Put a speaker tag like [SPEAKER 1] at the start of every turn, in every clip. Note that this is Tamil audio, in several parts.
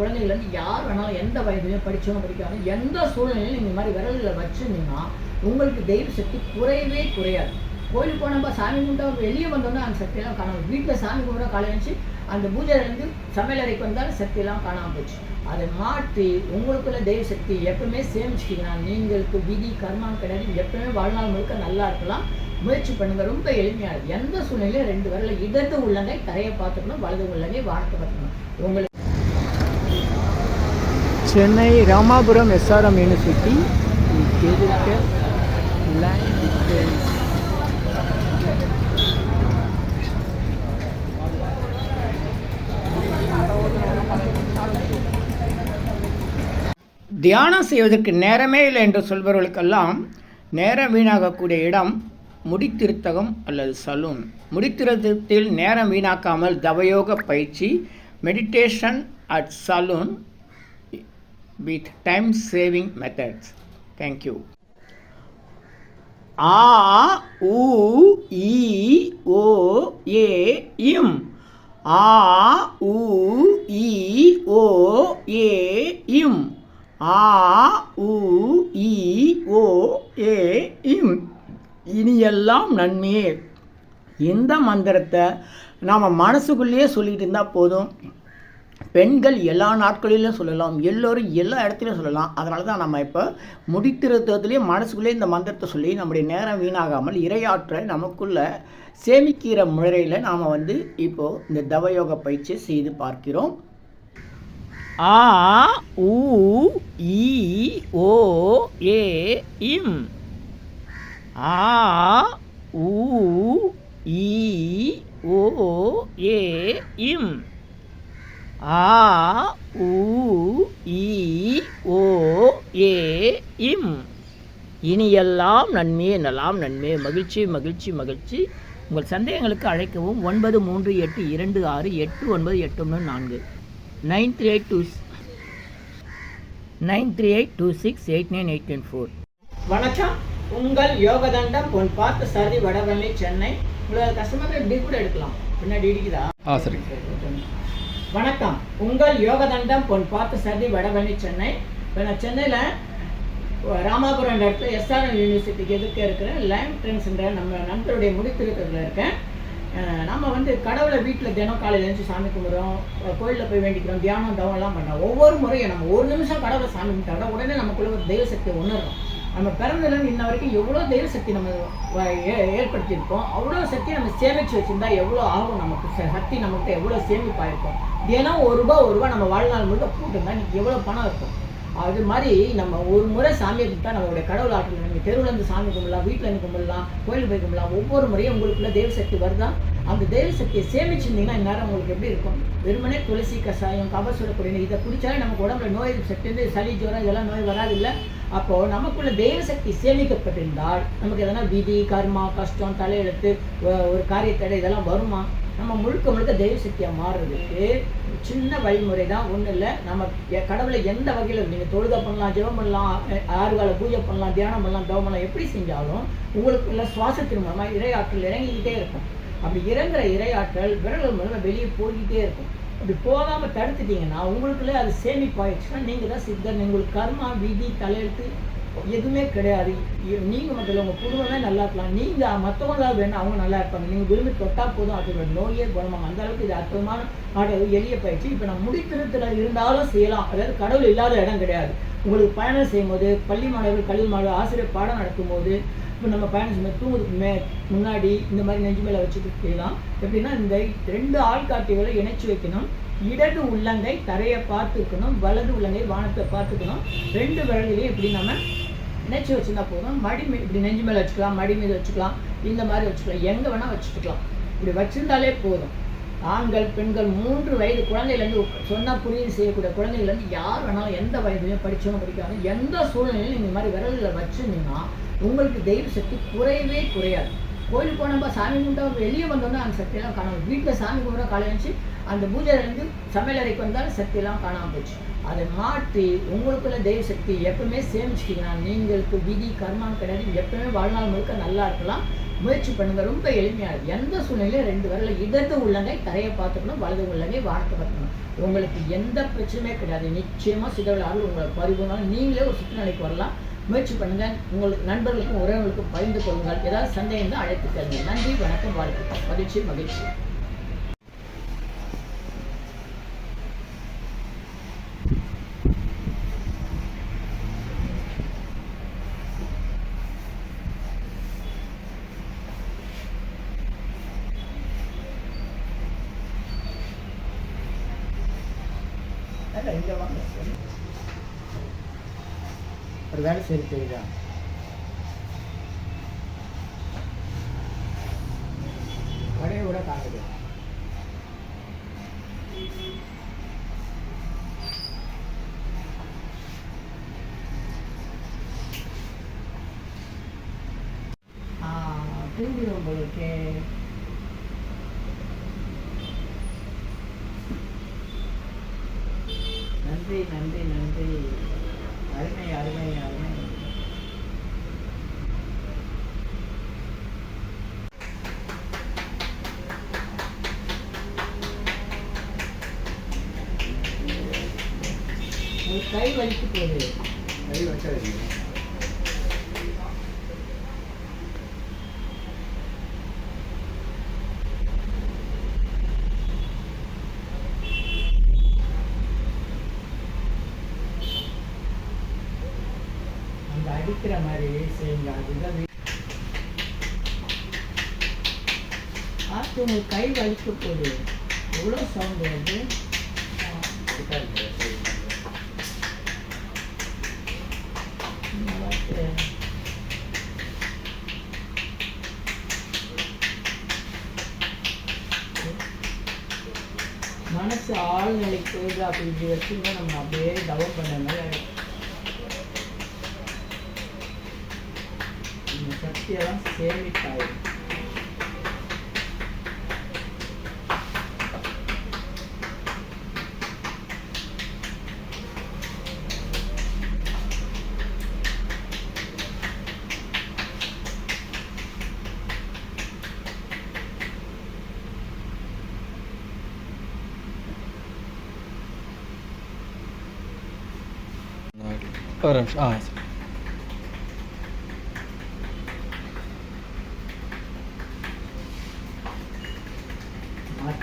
[SPEAKER 1] குழந்தைகள்லேருந்து யார் வேணாலும் எந்த வயதுலையும் படித்தவங்க படிக்காமல் எந்த சூழ்நிலையிலும் நீங்கள் இந்த மாதிரி விரலில் வச்சுருந்தீங்கன்னா உங்களுக்கு தெய்வ சக்தி குறையவே குறையாது. கோயிலுக்கு போனப்போ சாமி கும்பிட்டா வெளியே வந்தோம்னா அந்த சக்தியெல்லாம் காணாமல் வீட்டில் சாமி கும்பிட்டா காலையில் அந்த பூஜையிலேருந்து சமையல் அறைக்கு வந்தாலும் சக்தியெல்லாம் காணாமல் போச்சு. அதை மாற்றி உங்களுக்குள்ள தெய்வ சக்தி எப்பவுமே சேமிச்சிட்டீங்கன்னா நீங்களுக்கு விதி கர்மான்னு கிடையாது. எப்பவுமே வாழ்நாள் முழுக்க நல்லா இருக்கலாம். முயற்சி பண்ணுங்க ரொம்ப எளிமையானது எந்த சூழ்நிலையும் ரெண்டு வரல இடது உள்ளங்கை தரையை பார்த்துக்கணும் வலது உள்ளங்கை வானத்தை பார்த்துக்கணும். உங்களுக்கு சென்னை ராமாபுரம் எஸ்ஆர்எம் யூனிவர்சிட்டி. எதிர்க்க தியானம் செய்வதற்கு நேரமே இல்லை என்று சொல்பவர்களுக்கெல்லாம் நேரம் வீணாகக்கூடிய இடம் முடித்திருத்தகம் அல்லது சலூன். முடித்திருத்தத்தில் நேரம் வீணாக்காமல் தவயோக பயிற்சி meditation at salon with time saving methods thank you ஆ உ இ ஓ ஏ இம். ஆ உ இ ஓ ஏ இம். ஆ உ இ ஓ ஏ இம். இனியெல்லாம் நன்மையே. இந்த மந்திரத்தை நாம் மனசுக்குள்ளேயே சொல்லிட்டு இருந்தால் போதும்? பெண்கள் எல்லா நாட்களிலும் சொல்லலாம் எல்லோரும் எல்லா இடத்துலையும் சொல்லலாம். அதனால தான் நம்ம இப்போ முடித்திருத்தத்துலேயே மனசுக்குள்ளே இந்த மந்திரத்தை சொல்லி நம்முடைய நேரம் வீணாகாமல் இரையாற்ற நமக்குள்ள சேமிக்கிற முறையில் நாம் வந்து இப்போது இந்த தவயோக பயிற்சியை செய்து பார்க்கிறோம். ஆ உ இ ஓ ஏ இம். ஆ ஊ இ ஓ ஏ இம். ஆ உ இ ஓ ஏ இம். இனியெல்லாம் நன்மையே நலாம் நன்மையே மகிழ்ச்சி மகிழ்ச்சி மகிழ்ச்சி. உங்கள் சந்தேகங்களுக்கு அழைக்கவும் ஒன்பது மூன்று எட்டு இரண்டு ஆறு எட்டு ஒன்பது எட்டு ஒன்று நான்கு. Nine three eight two nine three eight two six eight nine eight nine four. வணக்கம். உங்கள் யோகதண்டம் பொன் பார்த்து சரி வடவள்ளி சென்னை. உங்களுக்கு கஸ்டமர் இப்படி கூட எடுக்கலாம். பின்னாடி இடிக்குதா?
[SPEAKER 2] ஆ சரி.
[SPEAKER 1] வணக்கம். உங்கள் யோகதண்டம் பொன் பார்த்து சதி வடபழனி சென்னை. இப்போ நான் சென்னையில் ராமாபுரம் இடத்துல எஸ்ஆர்எம் யூனிவர்சிட்டிக்கு எதிர்க்க இருக்கிற லைம் ட்ரெண்ட்ஸ்ன்ற நம்ம நண்பருடைய முடித்திருக்கிறதுல இருக்கேன். நம்ம வந்து கடவுளை வீட்டில் தினம் காலையில் எழுந்து சாமி கும்பிட்றோம். கோயிலில் போய் வேண்டிக்கிறோம். தியானம் தவம்லாம் பண்ணுறோம் ஒவ்வொரு முறையும் நம்ம ஒரு நிமிஷம் கடவுளை சாமி கும்பிட்டா உடனே நமக்குள்ள ஒரு தெய்வ சக்தி உணர்றோம். நம்ம பிறந்ததுலேருந்து இன்ன வரைக்கும் எவ்வளோ தெய்வ சக்தி நம்ம ஏ- ஏற்படுத்தியிருக்கோம் அவ்வளோ சக்தி நம்ம சேமித்து வச்சுருந்தா எவ்வளோ ஆகும் நமக்கு? சக்தி நமக்கு எவ்வளோ சேமிப்பாயிருக்கும்? தினம் ஒரு ரூபா ஒரு ரூபா நம்ம வாழ்நாள் முழுக்க போட்டுருந்தா இன்றைக்கி எவ்வளோ பணம் இருக்கும்? அது மாதிரி நம்ம ஒரு முறை சாமியை கும்பிட்டா நம்மளுடைய கடவுள் ஆற்றல் நீங்கள் தெருவில் இருந்து சாமி கும்பிடலாம் வீட்டில் இருந்து கும்பிடலாம் கோயிலுக்கு போய் கும்பிடலாம் ஒவ்வொரு முறையும் உங்களுக்குள்ள தெய்வ சக்தி வருதா? அந்த தெய்வ சக்தியை சேமிச்சிருந்தீங்கன்னா இந்நேரம் உங்களுக்கு எப்படி இருக்கும்? வெறுமனே துளசி கஷாயம் கபசுர இதை குடிச்சாலே நமக்கு உடம்புல நோய் சக்தி வந்து சளி ஜுரம் இதெல்லாம் நோய் வராது இல்லை அப்போ நமக்குள்ள தெய்வ சக்தி சேமிக்கப்பட்டிருந்தால் நமக்கு எதனா விதி கர்மா கஷ்டம் தலையெழுத்து ஒரு காரியத்தடை இதெல்லாம் வருமா? நம்ம முழுக்க முழுக்க தெய்வ சக்தியாக மாறுறதுக்கு சின்ன வழிமுறை தான் ஒன்றும் இல்லை. நம்ம கடவுளை எந்த வகையில் நீங்கள் தொழுத பண்ணலாம் ஜெபம் பண்ணலாம் ஆறு கால பூஜை பண்ணலாம் தியானம் பண்ணலாம் தவம் பண்ணலாம் எப்படி செஞ்சாலும் உங்களுக்குள்ள சுவாசத்தின் மூலமாக இறையாற்றல் இறங்கிக்கிட்டே இருக்கும். அப்படி இறங்குற இறையாற்றல் விரல்கள் மூலமாக வெளியே போய்கிட்டே இருக்கும். அப்படி போகாமல் தடுத்துட்டீங்கன்னா உங்களுக்குள்ளே அது சேமிப்பாயிடுச்சுன்னா நீங்கள் தான் சித்தர் உங்களுக்கு கர்மா விதி தலையெழுத்து எதுவுமே கிடையாது. நீங்கள் நீங்க மட்டும் இல்லை உங்க குடும்பமே நல்லா இருக்கலாம். நீங்க மற்றவங்களாவது வேணும் அவங்க நல்லா இருப்பாங்க. நீங்க விரும்பி தொட்டால் போதும். அதோட நோயே குணமாக அந்த அளவுக்கு இது அற்புதமான ஆடல் எளிய பயிற்சி. இப்போ நான் முடித்திருத்தில் இருந்தாலும் செய்யலாம். அதாவது கடவுள் இல்லாத இடம் கிடையாது. உங்களுக்கு பயணம் செய்யும்போது பள்ளி மாணவர்கள் கல்வி மாணவர்கள் ஆசிரியர் பாடம் நடத்தும்போது இப்போ நம்ம பயணம் செய்யும்போது தூங்குறதுக்கு மே முன்னாடி இந்த மாதிரி நெஞ்சு மேலே வச்சுட்டு செய்யலாம் எப்படின்னா இந்த ரெண்டு ஆள்காட்டிகளை இணைச்சு வைக்கணும். இடது உள்ளங்கை தரையை பார்த்துக்கணும் வலது உள்ளங்கை வானத்தை பார்த்துக்கணும். ரெண்டு விரல்களையும் இப்படி நம்ம நெச்சு வச்சிருந்தா போதும். மடி இப்படி நெஞ்சு மேலே வச்சுக்கலாம் மடி மீது வச்சுக்கலாம் இந்த மாதிரி வச்சுக்கலாம். எங்கே வேணால் வச்சுக்கலாம். இப்படி வச்சிருந்தாலே போதும். ஆண்கள் பெண்கள் மூன்று வயது குழந்தையிலேருந்து சொன்னால் புரியுது செய்யக்கூடிய குழந்தைகள்லேருந்து யார் வேணாலும் எந்த வயதுலையும் படித்தவங்க படிக்காம எந்த சூழ்நிலையிலும் இந்த மாதிரி விரலில் வச்சுருந்தீங்கன்னா உங்களுக்கு தெய்வ சக்தி குறையவே குறையாது. கோயிலுக்கு போனப்ப சாமி கும்பிட்டா வெளியே வந்தோம்னா அந்த சக்தியெல்லாம் காணாமல் வீட்டில் சாமி கும்பிட காலையிச்சு அந்த பூஜையிலேருந்து சமையல் அறைக்கு வந்தாலும் சக்தியெல்லாம் காணாமல் போச்சு. அதை மாற்றி உங்களுக்குள்ள தெய்வ சக்தி எப்பவுமே சேமிச்சிட்டிங்கன்னா நீங்களுக்கு விதி கர்மான்னு கிடையாது. எப்பவுமே வாழ்நாள் முழுக்க நல்லா இருக்கலாம். முயற்சி பண்ணுங்க ரொம்ப எளிமையாக எந்த சூழ்நிலையும் ரெண்டு வரல இடது உள்ளங்கை தரையை பார்த்துக்கணும் வலது உள்ளங்கை வார்த்தை பார்த்துக்கணும். உங்களுக்கு எந்த பிரச்சனையுமே கிடையாது. நிச்சயமாக சிதவிழாவில் உங்களை பரிபூர்ணம் நீங்களே ஒரு சுற்றுநிலைக்கு வரலாம். முயற்சி பண்ணுங்க உங்களுக்கு நண்பர்களுக்கும் உறவுகளுக்கும் பகிர்ந்து கொள்ளுங்கள். ஏதாவது சந்தேகம் தான் அழைத்து கேளுங்க நன்றி வணக்கம் வாழ்த்துக்கள் மகிழ்ச்சி மகிழ்ச்சி. அதான் வாங்க. ஒரு வேலை சரி தெரியுதா? கடையை விட காணுது. திரும்பிடும் போல இருக்கே நன்றி நன்றி நன்றி. அருமை அருமை அருமை. கை வலிக்கு போகுது
[SPEAKER 2] கை வச்சாதீங்க
[SPEAKER 1] அந்த மாதிரி செய்யுங்க. அதுதான் பார்த்து உங்களுக்கு கை வலிக்க போகுது. எவ்வளோ சவுண்டு வந்து மனசு ஆழ்நிலைக்கு போகுது. அப்படி இப்படி வச்சுருந்தா நம்ம அப்படியே டவுன் பண்ண மாதிரி ஆயிடும். இந்த சக்தியெல்லாம் சேமிப்பாயிடும்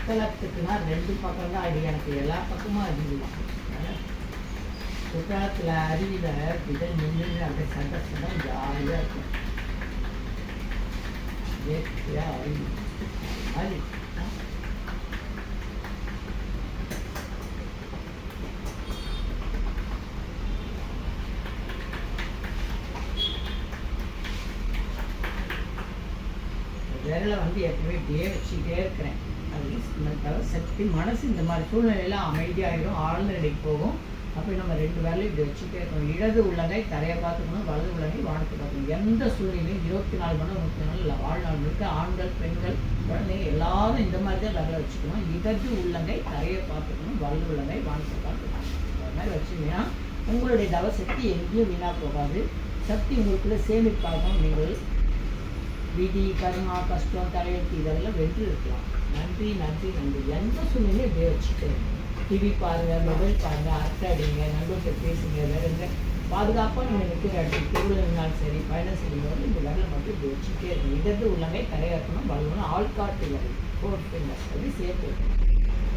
[SPEAKER 2] ஒரு
[SPEAKER 1] ரெண்டு பக்கம் தான் அடி. எனக்கு எல்லா பக்கமும் அடி. குற்றாலத்தில் அருவியில் கிட்ட நின்று அப்படியே சண்டை சண்டை ஜாலியாக இருக்கும் இயற்கையாக அருவி. அருவி. விரலை வந்து எப்பவுமே இப்படியே வச்சுக்கிட்டே இருக்கிறேன். அது நமக்காக சக்தி மனசு இந்த மாதிரி சூழ்நிலையில அமைதியாயிரும் ஆழ்ந்த நிலைக்கு போகும். அப்போ நம்ம ரெண்டு வேலையும் இப்படி வச்சுட்டே இருக்கணும். இடது உள்ளங்கை தரையை பார்த்துக்கணும் வலது உள்ளங்கை வானத்தை பார்க்கணும் எந்த சூழ்நிலையும் இருபத்தி நாலு மணி நேரம் முப்பத்தி நாள் இல்லை வாழ்நாள் முழுக்க ஆண்கள் பெண்கள் குழந்தைங்க எல்லாரும் இந்த மாதிரி தான் விரலை வச்சுக்கணும். இடது உள்ளங்கை தரையை பார்த்துக்கணும் வலது உள்ளங்கை வானத்தை பார்த்துக்கணும். அது மாதிரி வச்சுங்கன்னா உங்களுடைய தவசக்தி எங்கேயும் வீணாக போகாது. சக்தி உங்களுக்குள்ளே சேமிப்பாகும். நீங்கள் விதி கர்மா கஷ்டம் தலையெழுத்து இதெல்லாம் வென்று இருக்கலாம் நன்றி நன்றி நன்றி. எந்த சூழ்நிலையும் இப்படியே வச்சுட்டு டிவி பாருங்க மொபைல் பாருங்கள் அரட்டை அடிங்க நண்பர்கிட்ட பேசுங்க வேறு எந்த பாதுகாப்பாக நீங்கள் நிற்கிற இடத்துக்கு சரி பயணம் செய்யும்போது இந்த விரலை மட்டும் இப்படி இருக்கும் இருக்கணும். இடது உள்ளங்கை தரையாக்கணும் வலுவணும் ஆள்காட்டு வரை ஃபோர் ஃபிங்கர்ஸ் அப்படி சேர்த்து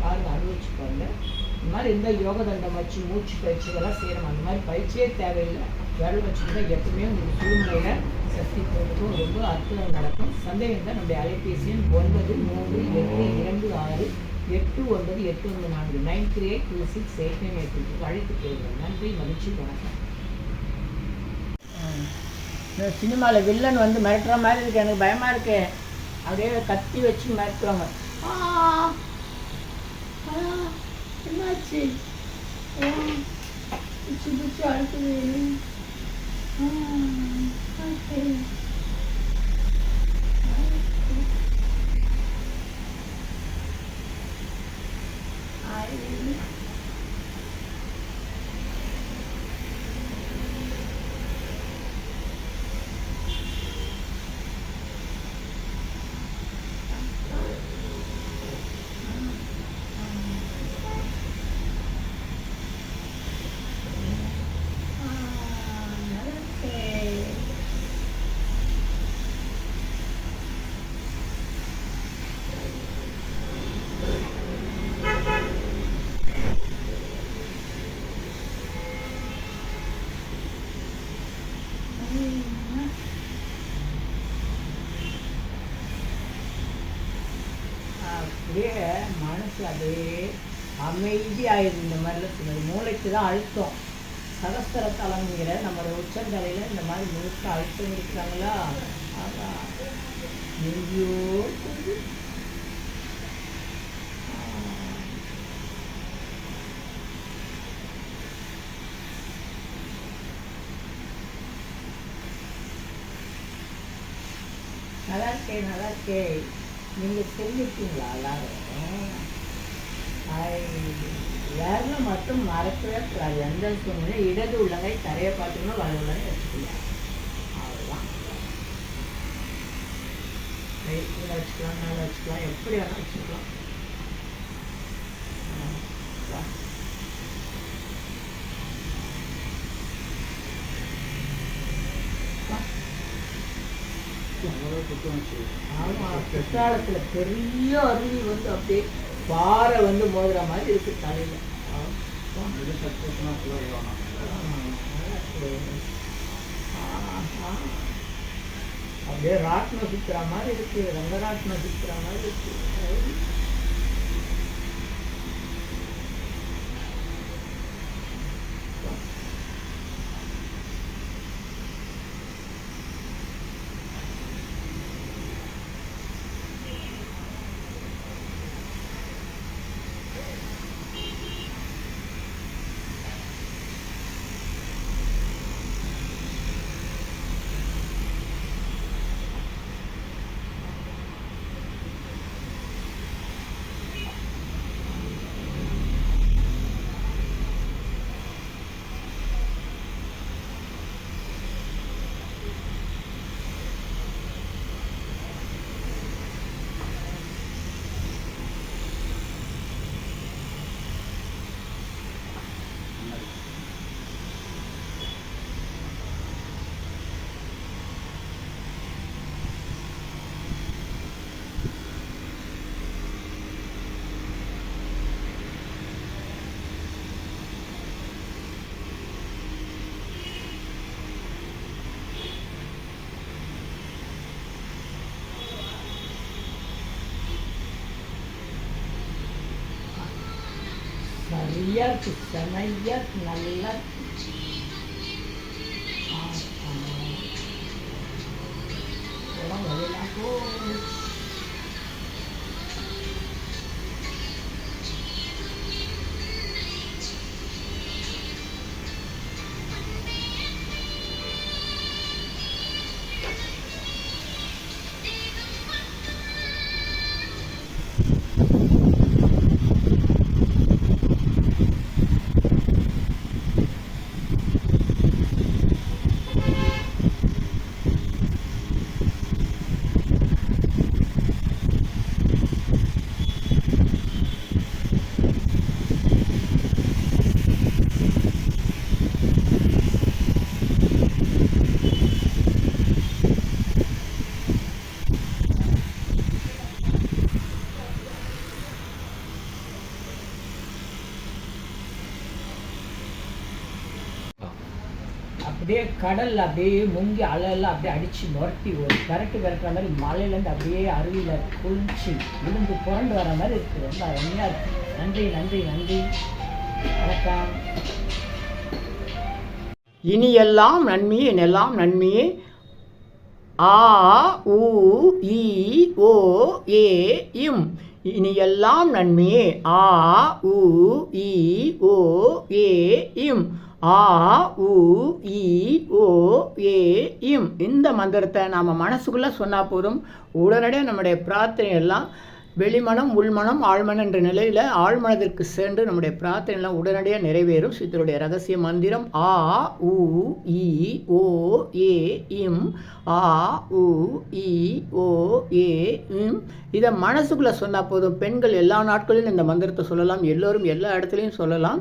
[SPEAKER 1] பாருங்க அனுபவிச்சு பாருங்கள் இந்த மாதிரி இந்த யோக தண்டம் வச்சு மூச்சு பயிற்சிகள்லாம் செய்யணும். அந்த மாதிரி பயிற்சியே தேவையில்லை. விரல் வச்சுக்கிட்டா எப்பவுமே உங்களுக்கு சூழ்நிலையில சக்தி போகிறதுக்கும் ரொம்ப அற்புதம் நடக்கும் சந்தேகம் தான் நம்முடைய அலைபேசி எண் ஒன்பது மூன்று எட்டு இரண்டு ஆறு எட்டு ஒன்பது எட்டு ஒன்பது நான்கு nine three eight two six eight nine eight two அழைத்து போயிருங்க நன்றி மகிழ்ச்சி வணக்கம் சினிமாவில் வில்லன் வந்து மிரட்டுற மாதிரி இருக்கு. எனக்கு பயமாக இருக்கு. அப்படியே கத்தி வச்சு மிரட்டுறாங்க. ஆ, என்னாச்சு? ஆ, பிடிச்சி பிடிச்சி அழுக்குது ஆ, ஓகே அப்படியே மனசு அப்படியே அமைதியாயிரும் இந்த மாதிரிலாம் சொல்லுது மூளைக்கு தான் அழுத்தம். சகஸ்திர தலங்கிற நம்மளோட உச்சந்தலையில் இந்த மாதிரி முழுக்க அழுத்தம் இருக்கிறாங்களா? ஐயோ. எங்கேயோ நல்லா இருக்கே நல்லா இருக்கே நீங்கள் செஞ்சுருக்கீங்களா எல்லாரும்? ஐ, விரலை மட்டும் மறக்கவே கூடாது. எந்த சூழ்நிலை இடது உள்ளங்கை தரையை பார்த்துக்கணும் வலது உள்ளங்கை வச்சுக்கலாம் அவ்வளோதான் இங்கே வச்சுக்கலாம் மேலே வச்சுக்கலாம் எப்படி வேணால் வச்சுக்கலாம். ஆமாம் குற்றாலத்தில் பெரிய அருவி வந்து அப்படியே பாறை வந்து மோதுற மாதிரி இருக்கு தலையில். அப்படியே ராட்டினம் சுத்துற மாதிரி இருக்கு ரங்கராட்டினம் சுத்துற மாதிரி இருக்கு. சரியா இருக்கு செமையா இருக்கு நல்லா இருக்கு அப்படியே கடலில் அப்படியே முங்கி அலையெல்லாம் அப்படியே அடித்து முரட்டி ஒரு விரட்டு விரட்டுற மாதிரி மலையிலேருந்து அப்படியே அருவியில் குளிச்சு விழுந்து புரண்டு வர மாதிரி இருக்குது ரொம்ப அருமையாக இருக்குது நன்றி நன்றி நன்றி. வணக்கம். இனி எல்லாம் நன்மையே எல்லாம் நன்மையே. ஆ உ இ ஓ ஏ இம். இனி எல்லாம் நன்மையே. ஆ உ இ ஓ ஏ இம். ஆ உ இ ஓ ஏ இம். இந்த மந்திரத்தை நாம் மனசுக்குள்ளே சொன்னால் போதும். உடனடியாக நம்முடைய பிரார்த்தனை எல்லாம் வெளிமனம் உள்மனம் ஆழ்மனம் என்ற நிலையில் ஆழ்மனதிற்கு சென்று நம்முடைய பிரார்த்தனை எல்லாம் உடனடியாக நிறைவேறும். சித்தருடைய ரகசிய மந்திரம் ஆ உ இ ஓ ஏ இம். ஆ உ இ ஓ ஏ இம். இதை மனசுக்குள்ளே சொன்னால் போதும். பெண்கள் எல்லா நாட்களிலும் இந்த மந்திரத்தை சொல்லலாம். எல்லோரும் எல்லா இடத்துலையும் சொல்லலாம்.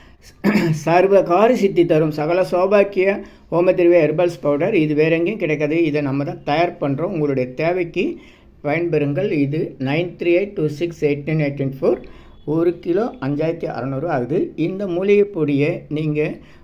[SPEAKER 1] சர்வ காரி சித்தி தரும் சகல சௌபாக்கிய ஹோமதிர்வே ஹெர்பல்ஸ் பவுடர். இது வேற எங்கேயும் கிடைக்காது. இதை நம்ம தான் தயார் பண்ணுறோம் உங்களுடைய தேவைக்கு பயன்பெறுங்கள். இது nine three eight two six eight nine eight four ஒரு கிலோ அஞ்சாயிரத்தி அறநூறு ஆகுது இந்த மூலிகை பொடியை நீங்கள்